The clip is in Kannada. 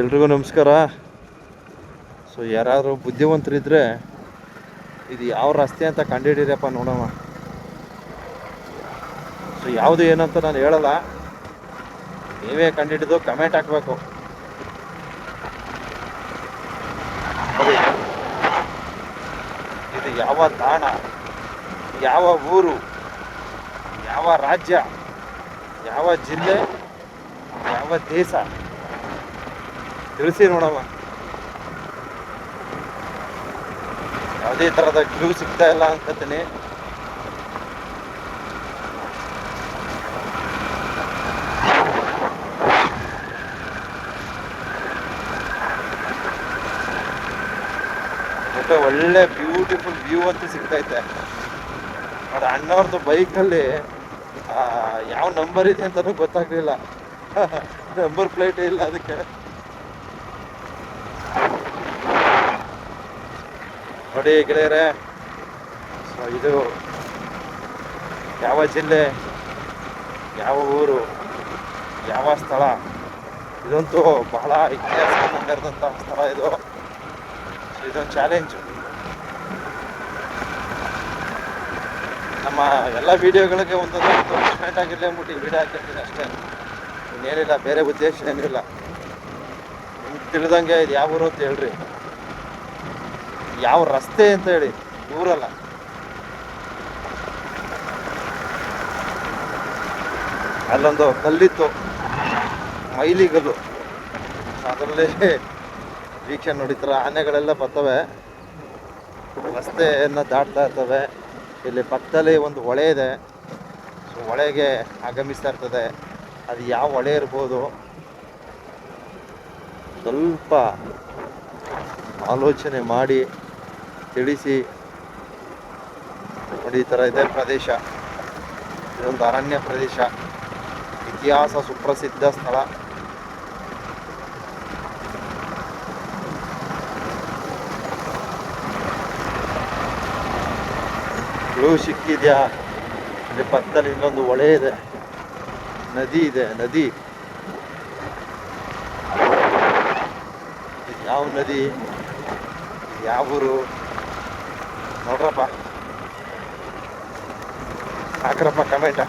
ಎಲ್ರಿಗೂ ನಮಸ್ಕಾರ. ಸೊ ಯಾರಾದರೂ ಬುದ್ಧಿವಂತರಿದ್ದರೆ ಇದು ಯಾವ ರಸ್ತೆ ಅಂತ ಕಂಡುಹಿಡಿಯಪ್ಪ ನೋಡೋಣ ಸೊ ಯಾವುದು ಏನಂತ ನಾನು ಹೇಳಲ್ಲ. ನೀವೇ ಕಂಡುಹಿಡಿದು ಕಮೆಂಟ್ ಹಾಕಬೇಕು. ಇದು ಯಾವ ತಾಣ, ಯಾವ ಊರು, ಯಾವ ರಾಜ್ಯ, ಯಾವ ಜಿಲ್ಲೆ, ಯಾವ ದೇಶ? ತಿಳಿಸಿ ನೋಡಮ್ಮ. ಯಾವುದೇ ಥರದ ಕ್ಯೂ ಸಿಗ್ತಾ ಇಲ್ಲ ಅನ್ಕೋತೀನಿ ಒಳ್ಳೆ ಬ್ಯೂಟಿಫುಲ್ ವ್ಯೂ ಅಂತೂ ಸಿಗ್ತೈತೆ ನೋಡಿ ಅಣ್ಣವ್ರದ್ದು ಬೈಕಲ್ಲಿ ಯಾವ ನಂಬರ್ ಇದೆ ಅಂತಲೂ ಗೊತ್ತಾಗಲಿಲ್ಲ. ನಂಬರ್ ಪ್ಲೇಟ್ ಇಲ್ಲ ಅದಕ್ಕೆ. ನೋಡಿ ಗೆಳೆಯರೆ, ಸೊ ಇದು ಯಾವ ಜಿಲ್ಲೆ, ಯಾವ ಊರು, ಯಾವ ಸ್ಥಳ? ಇದಂತೂ ಬಹಳ ಇತಿಹಾಸ ಹೊಂದಿರದಂಥ ಸ್ಥಳ ಇದು. ಇದೊಂದು ಚಾಲೆಂಜ್ ನಮ್ಮ ಎಲ್ಲ ವಿಡಿಯೋಗಳಿಗೆ ಒಂದೊಂದು ಕಮೆಂಟ್ ಆಗಿರಲಿ ಅಂದ್ಬಿಟ್ಟು ವಿಡಿಯೋ ಹಾಕಿರ್ತೀನಿ ಅಷ್ಟೇ. ಇನ್ನೇನಿಲ್ಲ, ಬೇರೆ ಉದ್ದೇಶ ಏನಿಲ್ಲ. ನಿಮ್ಗೆ ತಿಳಿದಂಗೆ ಇದು ಯಾವ ಊರು ಅಂತ ಹೇಳ್ರಿ. ಯಾವ ರಸ್ತೆ ಅಂತ ಹೇಳಿ, ಊರಲ್ಲ. ಅಲ್ಲೊಂದು ಕಲ್ಲಿತ್ತು, ಮೈಲಿಗಲ್ಲು. ಅದರಲ್ಲಿ ವೀಕ್ಷಣೆ ನೋಡಿತರ ಆನೆಗಳೆಲ್ಲ ಬರ್ತವೆ. ರಸ್ತೆಯನ್ನು ದಾಟ್ತಾ ಇರ್ತವೆ. ಇಲ್ಲಿ ಪಕ್ಕದಲ್ಲಿ ಒಂದು ಹೊಳೆ ಇದೆ. ಹೊಳೆಗೆ ಆಗಮಿಸ್ತಾ ಇರ್ತದೆ. ಅದು ಯಾವ ಹೊಳೆ ಇರ್ಬೋದು? ಸ್ವಲ್ಪ ಆಲೋಚನೆ ಮಾಡಿ. ತಿಳಿಸಿ. ನೋಡಿ, ಈ ಥರ ಇದೆ ಪ್ರದೇಶ. ಇದೊಂದು ಅರಣ್ಯ ಪ್ರದೇಶ. ಇತಿಹಾಸ ಸುಪ್ರಸಿದ್ಧ ಸ್ಥಳ. ಕ್ಲೂ ಸಿಕ್ಕಿದ್ಯಾ? ಇಲ್ಲಿ ಪಕ್ಕದಲ್ಲಿ ಇನ್ನೊಂದು ಹೊಳೆ ಇದೆ. ನದಿ ಇದೆ, ನದಿ. ಯಾವ ನದಿ? ಯಾವೂರು ನೋಡ್ರಪ್ಪ ಹಾಕ್ರಪ್ಪ ಕಮೆಂಟ